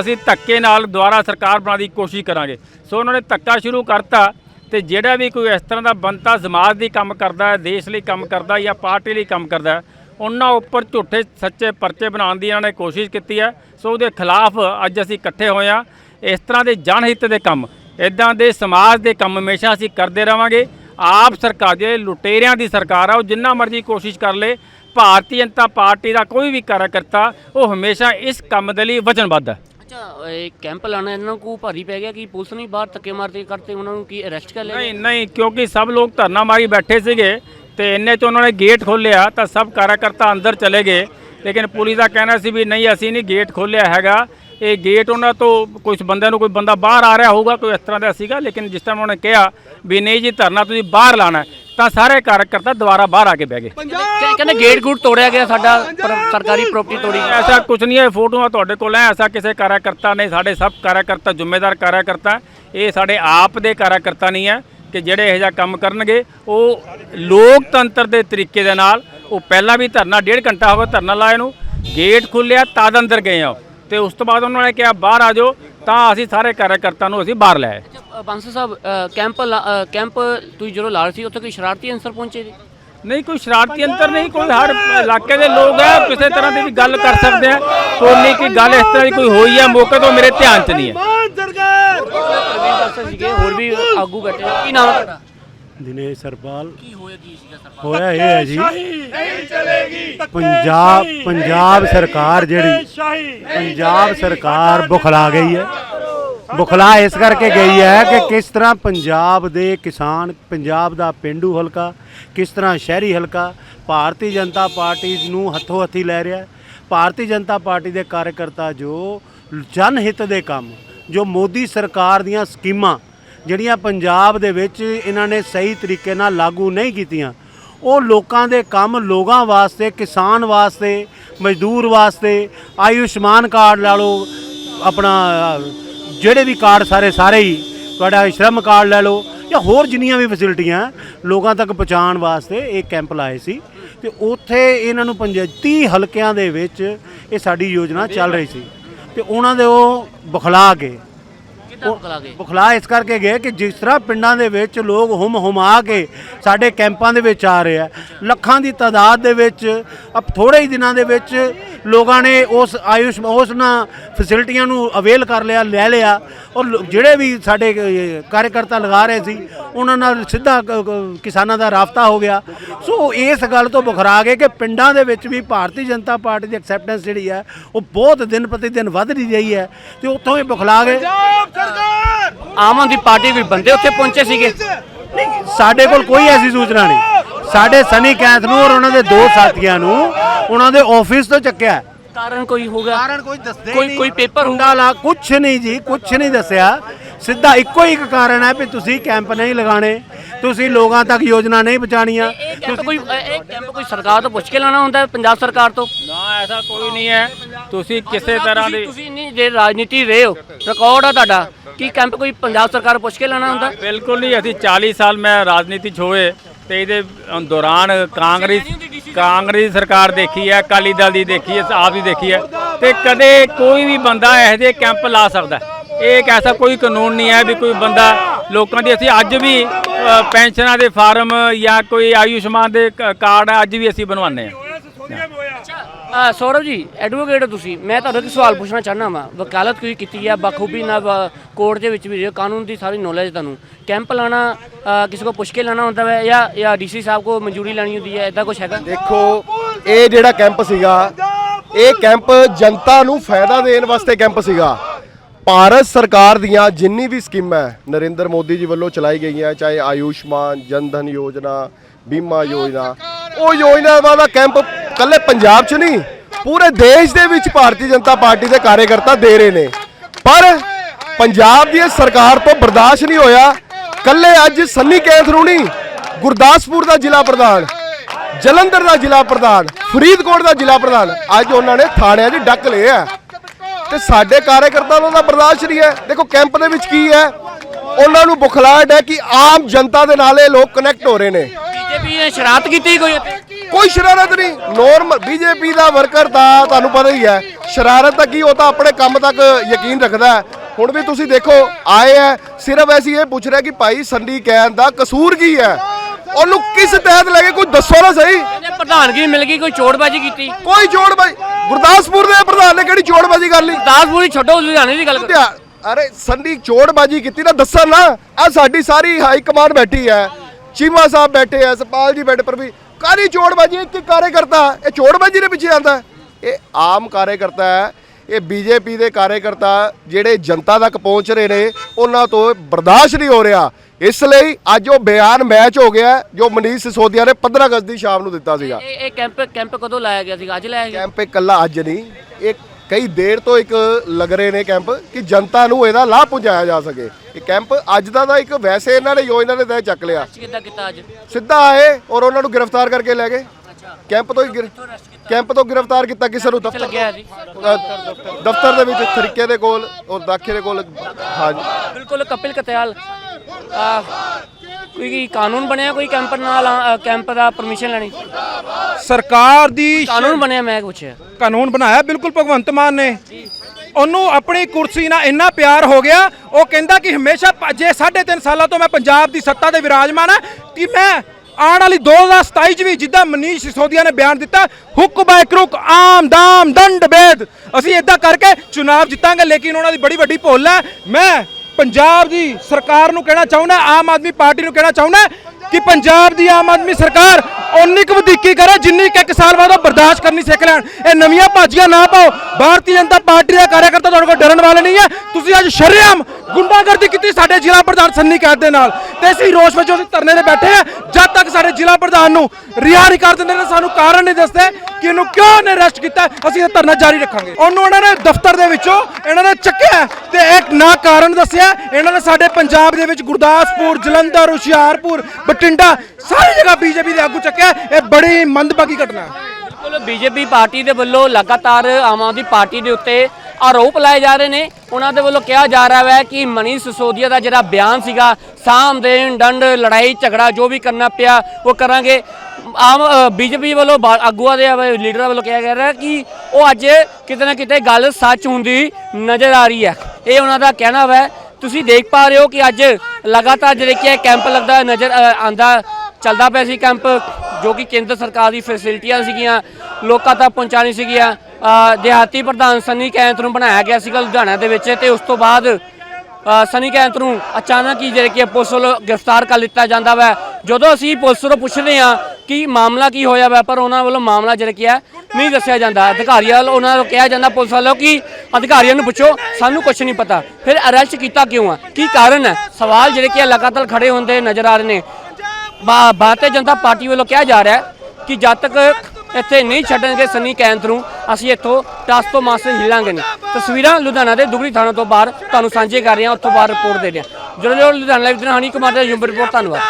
ਅਸੀਂ ਧੱਕੇ ਨਾਲ ਦੁਬਾਰਾ ਸਰਕਾਰ ਬਣਾਉਣ ਦੀ ਕੋਸ਼ਿਸ਼ ਕਰਾਂਗੇ। ਸੋ ਉਹਨਾਂ ਨੇ ਧੱਕਾ ਸ਼ੁਰੂ ਕਰਤਾ ਤੇ ਜਿਹੜਾ ਵੀ ਕੋਈ ਇਸ ਤਰ੍ਹਾਂ ਦਾ ਬੰਤਾ ਸਮਾਜ ਦੀ ਕੰਮ ਕਰਦਾ ਹੈ, ਦੇਸ਼ ਲਈ ਕੰਮ ਕਰਦਾ ਜਾਂ ਪਾਰਟੀ ਲਈ ਕੰਮ ਕਰਦਾ ਉਹਨਾਂ ਉੱਪਰ ਝੂਠੇ ਸੱਚੇ ਪਰਚੇ ਬਣਾਉਣ ਦੀ ਇਹਨਾਂ ਨੇ ਕੋਸ਼ਿਸ਼ ਕੀਤੀ ਹੈ। ਸੋ ਉਹਦੇ ਖਿਲਾਫ ਅੱਜ ਅਸੀਂ ਇਕੱਠੇ ਹੋਏ ਹਾਂ। ਇਸ ਤਰ੍ਹਾਂ ਦੇ ਜਨ ਹਿੱਤ ਦੇ ਕੰਮ ਇਦਾਂ ਦੇ ਸਮਾਜ ਦੇ ਕੰਮ ਹਮੇਸ਼ਾ ਅਸੀਂ ਕਰਦੇ ਰਵਾਂਗੇ। ਆਪ ਸਰਕਾਰ, ਜਿਹੜੇ ਲੁਟੇਰਿਆਂ ਦੀ ਸਰਕਾਰ ਆ, ਉਹ ਜਿੰਨਾ ਮਰਜ਼ੀ ਕੋਸ਼ਿਸ਼ ਕਰ ਲੇ ਭਾਰਤੀ ਜਨਤਾ ਪਾਰਟੀ ਦਾ ਕੋਈ ਵੀ ਕਾਰਜਕਰਤਾ ਉਹ ਹਮੇਸ਼ਾ ਇਸ ਕੰਮ ਦੇ ਲਈ ਵਚਨਬੱਧ ਹੈ। ਅੱਛਾ ਇਹ ਕੈਂਪ ਲਾਣਾ ਇਹਨਾਂ ਨੂੰ ਭਾਰੀ ਪੈ ਗਿਆ ਕਿ ਪੁਲਿਸ ਨੇ ਬਾਹਰ ਧੱਕੇ ਮਾਰਦੇ ਕਰਤੇ ਉਹਨਾਂ ਨੂੰ ਕੀ ਅਰੈਸਟ ਕਰ ਲਿਆ ਨਹੀਂ ਨਹੀਂ ਕਿਉਂਕਿ ਸਭ ਲੋਕ ਧਰਨਾ ਮਾਰੀ ਬੈਠੇ ਸੀਗੇ ਤੇ ਇੰਨੇ ਚ ਉਹਨਾਂ ਨੇ ਗੇਟ ਖੋਲ੍ਹਿਆ ਤਾਂ ਸਭ ਕਾਰਜਕਰਤਾ ਅੰਦਰ ਚਲੇ ਗਏ। ਲੇਕਿਨ ਪੁਲਿਸ ਦਾ ਕਹਿਣਾ ਸੀ ਵੀ ਨਹੀਂ ਅਸੀਂ ਨਹੀਂ ਗੇਟ ਖੋਲ੍ਹਿਆ ਹੈਗਾ। ਇਹ ਗੇਟ ਉਹਨਾਂ ਤੋਂ ਕੁਝ ਬੰਦਿਆਂ ਨੂੰ ਕੋਈ ਬੰਦਾ ਬਾਹਰ ਆ ਰਿਹਾ ਹੋਊਗਾ ਕੋਈ ਇਸ ਤਰ੍ਹਾਂ ਦਾ ਸੀਗਾ। ਲੇਕਿਨ ਜਿਸ ਟਾਈਮ ਉਹਨਾਂ ਨੇ ਕਿਹਾ ਵੀ ਨਹੀਂ ਜੀ ਧਰਨਾ ਤੁਸੀਂ ਬਾਹਰ ਲਾਣਾ ਤਾਂ ਸਾਰੇ ਕਾਰਜਕਰਤਾ ਦੁਬਾਰਾ ਬਾਹਰ ਆ ਕੇ ਬਹਿ ਗਏ। ਕਹਿ- ਕਹਿੰਦੇ ਗੇਟ ਗੂਟ ਤੋੜਿਆ ਗਿਆ ਸਾਡਾ ਪਰ- ਸਰਕਾਰੀ ਪ੍ਰਾਪਰਟੀ ਤੋੜੀ। ਗਈ। ਐਸਾ ਕੁਝ ਨਹੀਂ ਹੈ ਫੋਟੋਆਂ ਤੁਹਾਡੇ ਕੋਲ ਹੈ ਐਸਾ ਕਿਸੇ ਕਾਰਜਕਰਤਾ ਨਹੀਂ ਸਾਡੇ ਸਭ ਕਾਰਜਕਰਤਾ ਜ਼ਿੰਮੇਦਾਰ ਕਾਰਜਕਰਤਾ ਇਹ ਸਾਡੇ ਆਪ ਦੇ ਕਾਰਜਕਰਤਾ ਨਹੀਂ ਹੈ ਕਿ ਜਿਹੜੇ ਇਹੋ ਜਿਹਾ ਕੰਮ ਕਰਨਗੇ ਉਹ ਲੋਕਤੰਤਰ ਦੇ ਤਰੀਕੇ ਦੇ ਨਾਲ ਉਹ ਪਹਿਲਾਂ ਵੀ ਧਰਨਾ ਡੇਢ ਘੰਟਾ ਹੋਵੇ ਧਰਨਾ ਲਾਏ ਨੂੰ ਗੇਟ ਖੁੱਲਿਆ ਤਦ ਅੰਦਰ ਗਏ ਆ ਤੇ ਉਸ ਤੋਂ ਬਾਅਦ ਉਹਨਾਂ ਨੇ ਕਿਹਾ ਬਾਹਰ ਆ ਜਾਓ ਤਾਂ ਅਸੀਂ ਸਾਰੇ ਕਾਰਜਕਰਤਾ ਨੂੰ ਅਸੀਂ ਬਾਹਰ ਲੈ ਬਾਂਸਲ ਸਾਹਿਬ ਕੈਂਪ ਕੈਂਪ ਤੁਸੀਂ ਜਦੋਂ ਲਾ ਰਹੇ ਸੀ ਉੱਥੇ ਕੋਈ ਸ਼ਰਾਰਤੀ ਅਨਸਰ ਪਹੁੰਚੇ ਜੀ? ਨਹੀਂ ਕੋਈ ਸ਼ਰਾਰਤੀ ਅੰਤਰ ਨਹੀਂ ਕੋਈ ਹਰ ਇਲਾਕੇ ਦੇ ਲੋਕ ਹੈ ਕਿਸੇ ਤਰ੍ਹਾਂ ਦੀ ਵੀ ਗੱਲ ਕਰ ਸਕਦੇ ਆ। ਕੋਈ ਨਹੀਂ ਕਿ ਗੱਲ ਇਸ ਤਰ੍ਹਾਂ ਦੀ ਕੋਈ ਹੋਈ ਹੈ ਮੌਕੇ ਤੋਂ ਮੇਰੇ ਧਿਆਨ 'ਚ ਨਹੀਂ ਹੈ। ਹੋਰ ਵੀ ਆਗੂ ਬੈਠੇ। ਕੀ ਨਾਮ ਹੈ ਤੁਹਾਡਾ? ਦਿਨੇਸ਼ ਸਰਪਾਲ। ਕੀ ਹੋਇਆ ਕੀ ਸੀਗਾ ਸਰਪੰਚ ਹੋਇਆ ਇਹ ਹੈ ਜੀ ਪੰਜਾਬ ਪੰਜਾਬ ਸਰਕਾਰ ਜਿਹੜੀ ਪੰਜਾਬ ਸਰਕਾਰ ਬੁਖਲਾ ਗਈ ਹੈ। ਬੁਖਲਾ ਇਸ ਕਰਕੇ ਗਈ ਹੈ ਕਿ ਕਿਸ ਤਰ੍ਹਾਂ ਪੰਜਾਬ ਦੇ ਕਿਸਾਨ ਪੰਜਾਬ ਦਾ ਪਿੰਡੂ ਹਲਕਾ ਕਿਸ ਤਰ੍ਹਾਂ ਸ਼ਹਿਰੀ ਹਲਕਾ ਭਾਰਤੀ ਜਨਤਾ ਪਾਰਟੀ ਨੂੰ ਹੱਥੋਂ ਹੱਥੀ ਲੈ ਰਿਹਾ ਭਾਰਤੀ ਜਨਤਾ ਪਾਰਟੀ ਦੇ ਕਾਰਜਕਰਤਾ ਜੋ ਜਨ ਹਿੱਤ ਦੇ ਕੰਮ ਜੋ ਮੋਦੀ ਸਰਕਾਰ ਦੀਆਂ ਸਕੀਮਾਂ ਜਿਹੜੀਆਂ ਪੰਜਾਬ ਦੇ ਵਿੱਚ ਇਹਨਾਂ ਨੇ ਸਹੀ ਤਰੀਕੇ ਨਾਲ ਲਾਗੂ ਨਹੀਂ ਕੀਤੀਆਂ, ਉਹ ਲੋਕਾਂ ਦੇ ਕੰਮ ਲੋਕਾਂ ਵਾਸਤੇ, ਕਿਸਾਨ ਵਾਸਤੇ, ਮਜ਼ਦੂਰ ਵਾਸਤੇ, ਆਯੁਸ਼ਮਾਨ ਕਾਰਡ ਲਾ ਲਓ, ਆਪਣਾ, ਜਿਹੜੇ ਵੀ ਕਾਰਡ ਸਾਰੇ ਸਾਰੇ ਹੀ, ਤੁਹਾਡਾ ਸ਼ਰਮ ਕਾਰਡ ਲੈ ਲਓ, ਜਾਂ ਹੋਰ ਜਿੰਨੀਆਂ ਵੀ ਫੈਸਿਲਿਟੀਆਂ ਲੋਕਾਂ ਤੱਕ ਪਹੁੰਚਾਉਣ ਵਾਸਤੇ ਇਹ ਕੈਂਪ ਲਾਏ ਸੀ। ਤੇ ਉੱਥੇ ਇਹਨਾਂ ਨੂੰ 30 ਹਲਕਿਆਂ ਦੇ ਵਿੱਚ ਇਹ ਸਾਡੀ ਯੋਜਨਾ ਚੱਲ ਰਹੀ ਸੀ। ਤੇ ਉਹਨਾਂ ਦੇ ਉਹ ਬੁਖਲਾ ਕੇ ਕਿੱਦਾਂ ਬੁਖਲਾ ਇਸ ਕਰਕੇ ਗਏ ਕਿ ਜਿਸ ਤਰ੍ਹਾਂ ਪਿੰਡਾਂ ਦੇ ਵਿੱਚ ਲੋਕ ਹੁਮ ਹੁਮਾ ਕੇ ਸਾਡੇ ਕੈਂਪਾਂ ਦੇ ਵਿੱਚ ਆ ਰਹੇ ਆ ਲੱਖਾਂ ਦੀ ਤਾਦਾਦ ਦੇ ਵਿੱਚ ਅਬ ਥੋੜੇ ਹੀ ਦਿਨਾਂ ਦੇ ਵਿੱਚ ਲੋਕਾਂ ਨੇ ਉਸ ਆਯੁਸ਼ ਉਸ ਨਾ ਫੈਸਿਲਿਟੀਆਂ ਨੂੰ ਅਵੇਲ ਕਰ ਲਿਆ ਲੈ ਲਿਆ। ਔਰ ਜਿਹੜੇ ਵੀ ਸਾਡੇ ਕਾਰਜਕਰਤਾ ਲਗਾ ਰਹੇ ਸੀ ਉਹਨਾਂ ਨਾਲ ਸਿੱਧਾ ਕਿਸਾਨਾਂ ਦਾ ਰਾਬਤਾ ਹੋ ਗਿਆ। ਸੋ ਇਸ ਗੱਲ ਤੋਂ ਬੁਖਰਾ ਗਏ ਕਿ ਪਿੰਡਾਂ ਦੇ ਵਿੱਚ ਵੀ ਭਾਰਤੀ ਜਨਤਾ ਪਾਰਟੀ ਦੀ ਐਕਸੈਪਟੈਂਸ ਜਿਹੜੀ ਹੈ ਉਹ ਬਹੁਤ ਦਿਨ ਪ੍ਰਤੀ ਦਿਨ ਵੱਧ ਰਹੀ ਰਹੀ ਹੈ ਤੇ ਉੱਥੋਂ ਹੀ ਬੁਖਲਾ ਗਏ ਆਮ ਆਦਮੀ ਪਾਰਟੀ ਦੇ ਬੰਦੇ ਉੱਥੇ ਪਹੁੰਚੇ ਸੀਗੇ। ਸਾਡੇ ਕੋਲ ਕੋਈ ਐਸੀ ਸੂਚਨਾ ਨਹੀਂ। ਸਾਡੇ ਸਨੀ ਕੈਂਥ ਨੂੰ ਔਰ ਉਹਨਾਂ ਦੇ ਦੋ ਸਾਥੀਆਂ ਨੂੰ ਉਹਨਾਂ ਦੇ ਆਫਿਸ ਤੋਂ ਚੱਕਿਆ। ਹੈ। ਕਾਰਨ ਕੋਈ ਹੋਗਾ ਕਾਰਨ ਕੋਈ ਦੱਸਦੇ ਕੋਈ ਕੋਈ ਪੇਪਰ ਕੁੰਡਾ ਲਾ ਕੁਛ ਨਹੀਂ ਜੀ ਕੁਛ ਨਹੀਂ ਦੱਸਿਆ। ਸਿੱਧਾ ਇੱਕੋ ਹੀ ਇੱਕ ਕਾਰਨ ਹੈ ਵੀ ਤੁਸੀਂ ਕੈਂਪ ਨਹੀਂ ਲਗਾਣੇ ਤੁਸੀਂ ਲੋਕਾਂ ਤੱਕ ਯੋਜਨਾ ਨਹੀਂ ਪਹੁੰਚਾਣੀਆਂ ਇਹ ਕੈਂਪ ਕੋਈ ਇਹ ਕੈਂਪ ਕੋਈ ਸਰਕਾਰ ਤੋਂ ਪੁੱਛ ਕੇ ਲਾਣਾ ਹੁੰਦਾ ਹੈ, ਪੰਜਾਬ ਸਰਕਾਰ ਤੋਂ? ਨਾ ਐਸਾ ਕੋਈ ਨਹੀਂ ਹੈ। ਤੁਸੀਂ ਕਿਸੇ ਤਰ੍ਹਾਂ ਤੁਸੀਂ- ਦੀ ਤੁਸੀਂ ਇੰਨੀ ਜੇ ਰਾਜਨੀਤੀ ਰਹੇ ਹੋ ਰਿਕਾਰਡ ਆ ਤੁਹਾਡਾ। ਕੀ ਕੈਂਪ ਕੋਈ ਪੰਜਾਬ ਸਰਕਾਰ ਪੁੱਛ ਕੇ ਲਾਣਾ ਹੁੰਦਾ? ਬਿਲਕੁਲ ਨਹੀਂ ਅਸੀਂ 40 ਸਾਲ ਮੈਂ ਰਾਜਨੀਤੀ 'ਚ ਹੋਏ ਤੇ ਇਹਦੇ ਦੌਰਾਨ ਕਾਂਗਰਸ ਕਾਂਗਰਸ ਸਰਕਾਰ ਦੇਖੀ ਹੈ ਅਕਾਲੀ ਦਲ ਦੀ ਦੇਖੀ ਹੈ ਆਪ ਦੀ ਦੇਖੀ ਹੈ ਤੇ ਕਦੇ ਕੋਈ ਵੀ ਬੰਦਾ ਇਹੋ ਜਿਹੇ ਕੈਂਪ ਲਾ ਸਕਦਾ ਹੈ। ਇਹ ਇੱਕ ਐਸਾ ਕੋਈ ਕਾਨੂੰਨ ਨਹੀਂ ਹੈ ਵੀ ਕੋਈ ਬੰਦਾ ਲੋਕਾਂ ਦੀ ਅਸੀਂ ਅੱਜ ਵੀ ਪੈਨਸ਼ਨਾਂ ਦੇ ਫਾਰਮ ਜਾਂ ਕੋਈ ਆਯੁਸ਼ਮਾਨ ਦੇ ਕ- ਕਾਰਡ ਅੱਜ ਵੀ ਅਸੀਂ ਬਣਵਾਉਂਦੇ ਹਾਂ। ਅ, ਸੌਰਵ ਜੀ ਐਡਵੋਕੇਟ ਹੋ ਤੁਸੀਂ। ਮੈਂ ਤੁਹਾਨੂੰ ਇੱਕ ਸਵਾਲ ਪੁੱਛਣਾ ਚਾਹਨਾ ਵਾਂ। ਵਕਾਲਤ ਕੋਈ ਕੀਤੀ ਹੈ ਬਖੂਬੀ ਨਾਲ ਕੋਰਟ ਦੇ ਵਿੱਚ ਵੀ ਰਹੇ ਹੋ, ਕਾਨੂੰਨ ਦੀ ਸਾਰੀ ਨੌਲੇਜ ਤੁਹਾਨੂੰ। ਕੈਂਪ ਲਾਣਾ ਅ, ਕਿਸੇ ਕੋ ਪੁੱਛ ਕੇ ਲਾਣਾ ਹੁੰਦਾ ਹੈ ਜਾਂ ਜਾਂ ਡੀਸੀ ਸਾਹਿਬ ਕੋ ਮਨਜ਼ੂਰੀ ਲੈਣੀ ਹੁੰਦੀ ਹੈ ਇਦਾਂ ਕੁਝ ਹੈਗਾ? ਦੇਖੋ ਇਹ ਜਿਹੜਾ ਕੈਂਪ ਸੀਗਾ ਇਹ ਕੈਂਪ ਜਨਤਾ ਨੂੰ ਫਾਇਦਾ ਦੇਣ ਵਾਸਤੇ ਕੈਂਪ ਸੀਗਾ। ਭਾਰਤ ਸਰਕਾਰ ਦੀਆਂ ਜਿੰਨੀ ਵੀ ਸਕੀਮਾਂ ਨਰਿੰਦਰ ਮੋਦੀ ਜੀ ਵੱਲੋਂ ਚਲਾਈ ਗਈਆਂ, ਚਾਹੇ ਆਯੁਸ਼ਮਾਨ ਜਨਧਨ ਯੋਜਨਾ, ਬੀਮਾ ਯੋਜਨਾ, ਉਹ ਯੋਜਨਾਵਾਂ ਦਾ ਕੈਂਪ ਕੱਲੇ ਪੰਜਾਬ 'ਚ ਨਹੀਂ, ਪੂਰੇ ਦੇਸ਼ ਦੇ ਵਿੱਚ ਭਾਰਤੀ ਜਨਤਾ ਪਾਰਟੀ ਦੇ ਕਾਰਜਕਰਤਾ ਦੇ ਰਹੇ ਨੇ। ਪਰ ਪੰਜਾਬ ਦੀ ਸਰਕਾਰ ਤੋਂ ਬਰਦਾਸ਼ਤ ਨਹੀਂ ਹੋਇਆ ਕੱਲੇ ਅੱਜ ਸੰਨੀ ਕੈਂਥ ਨੂੰ ਨਹੀਂ, ਗੁਰਦਾਸਪੁਰ ਦਾ ਜ਼ਿਲ੍ਹਾ ਪ੍ਰਧਾਨ, ਜਲੰਧਰ ਦਾ ਜ਼ਿਲ੍ਹਾ ਪ੍ਰਧਾਨ, ਫਰੀਦਕੋਟ ਦਾ ਜ਼ਿਲ੍ਹਾ ਪ੍ਰਧਾਨ, ਅੱਜ ਉਹਨਾਂ ਨੇ ਥਾਣਿਆਂ 'ਚ ਡੱਕ ਲਿਆ ਤੇ ਸਾਡੇ ਕਾਰਜਕਰਤਾ ਨੂੰ ਤਾਂ ਬਰਦਾਸ਼ਤ ਨਹੀਂ ਹੈ। ਦੇਖੋ ਕੈਂਪ ਦੇ ਵਿੱਚ ਕੀ ਹੈ? ਉਹਨਾਂ ਨੂੰ ਬੁਖਲਾਹਟ ਹੈ ਕਿ ਆਮ ਜਨਤਾ ਦੇ ਨਾਲ ਇਹ ਲੋਕ ਕਨੈਕਟ ਹੋ ਰਹੇ ਨੇ। ਬੀਜੇਪੀ ਨੇ ਸ਼ਰਾਰਤ ਕੀਤੀ ਕੋਈ ਕੋਈ ਸ਼ਰਾਰਤ ਨਹੀਂ। ਨੋਰਮਲ ਬੀਜੇਪੀ ਦਾ ਵਰਕਰ ਤਾਂ ਤੁਹਾਨੂੰ ਪਤਾ ਹੀ ਹੈ। ਸ਼ਰਾਰਤ ਤਾਂ ਕੀ ਉਹ ਤਾਂ ਆਪਣੇ ਕੰਮ ਤੱਕ ਯਕੀਨ ਰੱਖਦਾ ਹੁਣ ਵੀ ਤੁਸੀਂ ਦੇਖੋ ਆਏ ਹੈ। ਸਿਰਫ ਐਸੀ ਇਹ ਪੁੱਛ ਰਿਹਾ ਕਿ ਭਾਈ ਸੰਡੀ ਕਹਿਣ ਦਾ ਕਸੂਰ ਕੀ ਹੈ? ਉਹਨੂੰ ਕਿਸ ਤਹਿਤ ਲੈ ਕੇ ਕੋਈ ਦੱਸੋ ਨਾ ਸਹੀ? ਕਹਿੰਦੇ ਪ੍ਰਧਾਨਗੀ ਮਿਲ ਗਈ ਕੋਈ ਚੋੜਬਾਜੀ ਕੀਤੀ। ਕੋਈ ਚੋੜ ਬਾਈ ਗੁਰਦਾਸਪੁਰ ਦੇ ਪ੍ਰਧਾਨ ਨੇ ਕਿਹੜੀ ਚੋੜਬਾਜ਼ੀ ਕਰ ਲਈ? ਦਾਸਪੁਰੀ ਛੱਡੋ ਲੁਧਿਆਣੇ ਦੀ ਗੱਲ ਕਰੋ। ਧਿਆ- ਅਰੇ ਸੰਡੀ ਚੋੜਬਾਜੀ ਕੀਤੀ ਨਾ ਦੱਸਣ ਨਾ। ਆ ਸਾਡੀ ਸਾਰੀ ਹਾਈ ਕਮਾਂਡ ਬੈਠੀ ਹੈ। ਚੀਮਾ ਸਾਹਿਬ ਬੈਠੇ ਆ ਸਪਾਲ ਜੀ ਬੈਠੇ ਪਰ ਵੀ ਕਾਰੀ ਚੋੜਬਾਜੀ ਇੱਕ ਇੱਕ ਕਾਰਜਕਰਤਾ? ਇਹ ਚੋੜਬਾਜੀ ਦੇ ਪਿੱਛੇ ਆਂਦਾ। ਇਹ ਆਮ ਕਾਰਜਕਰਤਾ ਹੈ। ਇਹ ਬੀਜੇਪੀ ਦੇ ਕਾਰਜਕਰਤਾ ਜਿਹੜੇ ਜਨਤਾ ਤੱਕ ਪਹੁੰਚ ਰਹੇ ਨੇ ਉਹਨਾਂ ਤੋਂ ਬਰਦਾਸ਼ਤ ਨਹੀਂ ਹੋ ਰਿਹਾ। ਇਸ ਲਈ ਅੱਜ ਉਹ ਬਿਆਨ ਮੈਚ ਹੋ ਗਿਆ ਜੋ ਮਨੀਸ਼ ਸਿਸੋਦੀਆ ਨੇ 15 ਅਗਸਤ ਦੀ ਸ਼ਾਮ ਨੂੰ ਦਿੱਤਾ ਸੀਗਾ। ਇਹ ਇਹ ਕੈਂਪ ਕੈਂਪ ਕਦੋਂ ਲਾਇਆ ਗਿਆ ਸੀਗਾ? ਅੱਜ ਲਾਇਆ ਗਿਆ? ਕੈਂਪ ਇਕੱਲਾ ਅੱਜ ਨਹੀਂ ਇਹ ਕਈ ਦੇਰ ਤੋਂ ਇੱਕ ਲੱਗ ਰਹੇ ਨੇ ਕੈਂਪ ਕਿ ਜਨਤਾ ਨੂੰ ਇਹਦਾ ਲਾਭ ਪਹੁੰਚਾਇਆ ਜਾ ਸਕੇ। ਇਹ ਕੈਂਪ ਅੱਜ ਦਾ ਤਾਂ ਇੱਕ ਵੈਸੇ ਇਹਨਾਂ ਨੇ ਯੋਜਨਾ ਦੇ ਤਹਿਤ ਚੱਕ ਲਿਆ। ਕਿੱਦਾਂ ਕੀਤਾ ਅੱਜ? ਸਿੱਧਾ ਆਏ ਔਰ ਉਹਨਾਂ ਨੂੰ ਗ੍ਰਿਫਤਾਰ ਕਰਕੇ ਲੈ ਗਏ। ਕੈਂਪ ਤੋਂ ਹੀ ਗਿਰ- ਕੈਂਪ ਤੋਂ ਗ੍ਰਿਫਤਾਰ ਕੀਤਾ ਕਿਸੇ ਨੂੰ ਦਫ਼ਤਰ ਲੱਗਿਆ ਜੀ। ਦਫ਼ਤਰ ਦੇ ਵਿੱਚ ਤਰੀਕੇ ਦੇ ਕੋਲ ਔਰ ਦਾਖੇ ਦੇ ਕੋਲ ਹਾਂਜੀ। ਬਿਲਕੁਲ ਕਪਿਲ ਕਤਿਆਲ ਕੋਈ ਕਾਨੂੰਨ ਬਣਿਆ ਕੋਈ ਕੈਂਪ ਨਾਲ ਕੈਂਪ ਦਾ ਪਰਮਿਸ਼ਨ ਲੈਣੀ? ਸਰਕਾਰ ਦੀ ਕਾਨੂੰਨ ਬਣਿਆ ਮੈਂ ਪੁੱਛਿਆ। ਕਾਨੂੰਨ ਬਣਾਇਆ ਬਿਲਕੁਲ ਭਗਵੰਤ ਮਾਨ ਨੇ। ਉਹਨੂੰ ਆਪਣੀ ਕੁਰਸੀ ਨਾਲ ਇੰਨਾ ਪਿਆਰ ਹੋ ਗਿਆ ਉਹ ਕਹਿੰਦਾ ਕਿ ਹਮੇਸ਼ਾ ਜੇ 3.5 ਸਾਲਾਂ ਤੋਂ ਮੈਂ ਪੰਜਾਬ ਦੀ ਸੱਤਾ ਦੇ ਵਿਰਾਜਮਾਨ ਹਾਂ ਕਿ ਮੈਂ ਆਉਣ ਵਾਲੀ 2027 ਚ ਵੀ ਜਿੱਦਾਂ ਮਨੀਸ਼ ਸਿਸੋਦੀਆ ਨੇ ਬਿਆਨ ਦਿੱਤਾ, ਹੁੱਕ ਬਾਈ ਕਰੁਕ, ਆਮ ਦਾਮ, ਦੰਡ ਭੇਦ ਅਸੀਂ ਇਦਾਂ ਕਰਕੇ ਚੁਣਾਵ ਜਿੱਤਾਂਗੇ, ਲੇਕਿਨ ਉਹਨਾਂ ਦੀ ਬੜੀ ਵੱਡੀ ਭੁੱਲ ਹੈ। ਮੈਂ ਪੰਜਾਬ ਦੀ ਸਰਕਾਰ ਨੂੰ ਕਹਿਣਾ ਚਾਹੁੰਦਾ, ਆਮ ਆਦਮੀ ਪਾਰਟੀ ਨੂੰ ਕਹਿਣਾ ਚਾਹੁੰਦਾ ਕਿ ਪੰਜਾਬ ਦੀ ਆਮ ਆਦਮੀ ਸਰਕਾਰ ਉਨੀ ਕੁ ਵਧੀਕੀ ਕਰੇ ਜਿੰਨੀ ਕਿ ਇੱਕ ਸਾਲ ਬਾਅਦ ਉਹ ਬਰਦਾਸ਼ਤ ਕਰਨੀ ਸਿੱਖ ਲੈਣ। ਇਹ ਨਵੀਆਂ ਭਾਜੀਆਂ ਨਾ ਪਾਓ। ਭਾਰਤੀ ਜਨਤਾ ਪਾਰਟੀ ਦਾ ਕਾਰਜਕਰਤਾ ਤੁਹਾਡੇ ਕੋਲ ਡਰਨ ਵਾਲੇ ਨਹੀਂ ਹੈ। ਤੁਸੀਂ ਅੱਜ ਸ਼ਰੇਆਮ ਗੁੰਡਾਗਰਦੀ ਕੀਤੀ ਸਾਡੇ ਜ਼ਿਲ੍ਹਾ ਪ੍ਰਧਾਨ ਸੰਨੀ ਕੈਦ ਦੇ ਨਾਲ। ਤੇ ਅਸੀਂ ਰੋਸ ਵਜੋਂ ਅਸੀਂ ਧਰਨੇ ਤੇ ਬੈਠੇ ਆ ਜਦ ਤੱਕ ਸਾਡੇ ਜ਼ਿਲ੍ਹਾ ਪ੍ਰਧਾਨ ਨੂੰ ਰਿਹਾ ਨਹੀਂ ਕਰ ਦਿੰਦੇ ਨੇ ਸਾਨੂੰ ਕਾਰਨ ਨਹੀਂ ਦੱਸਦੇ ਕਿ ਇਹਨੂੰ ਕਿਉਂ ਨੇ ਅਰੈਸਟ ਕੀਤਾ। ਅਸੀਂ ਇਹ ਧਰਨਾ ਜਾਰੀ ਰੱਖਾਂਗੇ। ਉਹਨੂੰ ਉਹਨਾਂ ਨੇ ਦਫ਼ਤਰ ਦੇ ਵਿੱਚੋਂ ਇਹਨਾਂ ਨੇ ਚੱਕਿਆ। ਤੇ ਇੱਕ ਨਾ ਕਾਰਨ ਦੱਸਿਆ। ਇਹਨਾਂ ਨੇ ਸਾਡੇ ਪੰਜਾਬ ਦੇ ਵਿੱਚ ਗੁਰਦਾਸਪੁਰ, ਜਲੰਧਰ, ਹੁਸ਼ਿਆਰਪੁਰ, ਬਠਿੰਡਾ ਸਾਰੀ ਜਗ੍ਹਾ ਬੀਜੇਪੀ ਦੇ ਆਗੂ ਚੱਕਿਆ, ਇਹ ਬੜੀ ਮੰਦਭਾਗੀ ਘਟਨਾ। ਹੈ ਬਿਲਕੁਲ, ਬੀਜੇਪੀ ਪਾਰਟੀ ਦੇ ਵੱਲੋਂ ਲਗਾਤਾਰ ਆਮ ਆਦਮੀ ਪਾਰਟੀ ਦੇ ਉੱਤੇ ਆਰੋਪ ਲਾਏ ਜਾ ਰਹੇ ਨੇ। ਉਹਨਾਂ ਦੇ ਵੱਲੋਂ ਕਿਹਾ ਜਾ ਰਿਹਾ ਹੈ ਕਿ ਮਨੀਸ਼ ਸਿਸੋਦੀਆ ਦਾ ਜਿਹੜਾ ਬਿਆਨ ਸੀਗਾ ਸਾਮ ਦੇਣ, ਡੰਡ, ਲੜਾਈ, ਝਗੜਾ ਜੋ ਵੀ ਕਰਨਾ ਪਿਆ, ਉਹ ਕਰਾਂਗੇ। ਆਮ ਬੀਜੇਪੀ ਵੱਲੋਂ ਆਗੂਆਂ ਦੇ ਲੀਡਰਾਂ ਵੱਲੋਂ ਕਿਹਾ ਜਾ ਰਿਹਾ ਕਿ ਉਹ ਅੱਜ ਕਿਤੇ ਨਾ ਕਿਤੇ ਗੱਲ ਸੱਚ ਹੁੰਦੀ ਨਜ਼ਰ ਆ ਰਹੀ ਹੈ। ਇਹ ਉਹਨਾਂ ਦਾ ਕਹਿਣਾ ਹੈ। ਤੁਸੀਂ ਦੇਖ ਪਾ ਰਹੇ ਹੋ ਕਿ ਅੱਜ ਲਗਾਤਾਰ ਜਿਹੜੇ ਕਿ ਕੈਂਪ ਲੱਗਦਾ ਨਜ਼ਰ ਆਂਦਾ ਚੱਲਦਾ ਪਿਆ ਸੀ ਕੈਂਪ ਜੋ ਕਿ ਕੇਂਦਰ ਸਰਕਾਰ ਦੀ ਫੈਸਿਲਿਟੀਆਂ ਸੀਗੀਆਂ ਲੋਕਾਂ ਤੱਕ ਪਹੁੰਚਾਣੀ ਸੀਗੀਆਂ। ਅ, ਦਿਹਾਤੀ ਪ੍ਰਧਾਨ ਸਨੀ ਕੈਂਥ ਨੂੰ ਬਣਾਇਆ ਗਿਆ ਸੀਗਾ ਲੁਧਿਆਣਾ ਦੇ ਵਿੱਚ ਤੇ ਉਸ ਤੋਂ ਬਾਅਦ ਸਨੀ ਕੈਂਤ ਨੂੰ ਅਚਾਨਕ ਹੀ ਜਿਹੜੇ ਕਿ ਪੁਲਿਸ ਵੱਲੋਂ ਗ੍ਰਿਫਤਾਰ ਕਰ ਲਿੱਤਾ ਜਾਂਦਾ ਵਾ। ਜਦੋਂ ਅਸੀਂ ਪੁਲਿਸ ਤੋਂ ਪੁੱਛਦੇ ਹਾਂ ਕਿ ਮਾਮਲਾ ਕੀ ਹੋਇਆ ਵਾ ਪਰ ਉਹਨਾਂ ਵੱਲੋਂ ਮਾਮਲਾ ਜਿਹੜਾ ਕੀ ਹੈ ਨਹੀਂ ਦੱਸਿਆ ਜਾਂਦਾ। ਅਧਿਕਾਰੀਆਂ ਵੱਲੋਂ ਉਹਨਾਂ ਨੂੰ ਕਿਹਾ ਜਾਂਦਾ ਪੁਲਿਸ ਵੱਲੋਂ ਕਿ ਅਧਿਕਾਰੀਆਂ ਨੂੰ ਪੁੱਛੋ ਸਾਨੂੰ ਕੁਝ ਨਹੀਂ ਪਤਾ। ਫਿਰ ਅਰੈਸਟ ਕੀਤਾ ਕਿਉਂ ਆ? ਕੀ ਕਾਰਨ ਹੈ? ਸਵਾਲ ਜਿਹੜੇ ਕਿ ਲਗਾਤਾਰ ਖੜੇ ਹੁੰਦੇ ਨਜ਼ਰ ਆ ਰਹੇ ਨੇ। ਭਾਰਤੀ ਜਨਤਾ ਪਾਰਟੀ ਵੱਲੋਂ ਕਿਹਾ ਜਾ ਰਿਹਾ ਹੈ ਕਿ ਜਦ ਤੱਕ ਇੱਥੇ ਨਹੀਂ ਛੱਡਣਗੇ ਸੰਨੀ ਕੈਂਥ ਨੂੰ, ਅਸੀਂ ਇੱਥੋਂ ਟਸ ਤੋਂ ਮਾਸ ਹਿੱਲਾਂਗੇ ਨਹੀਂ। ਤਸਵੀਰਾਂ ਲੁਧਿਆਣਾ ਦੇ ਦੁਗਰੀ ਥਾਣਾ ਤੋਂ ਬਾਹਰ ਤੁਹਾਨੂੰ ਸਾਂਝੇ ਕਰ ਰਹੇ ਹਾਂ, ਉੱਥੋਂ ਬਾਹਰ ਰਿਪੋਰਟ ਦੇ ਰਹੇ ਹਾਂ। ਜਦੋਂ ਲੁਧਿਆਣਾ ਲਾਈਵ ਦਿਨ ਹਨੀ ਕੁਮਾਰ ਦਾ ਯੂਮ ਰਿਪੋਰਟ ਧੰਨਵਾਦ।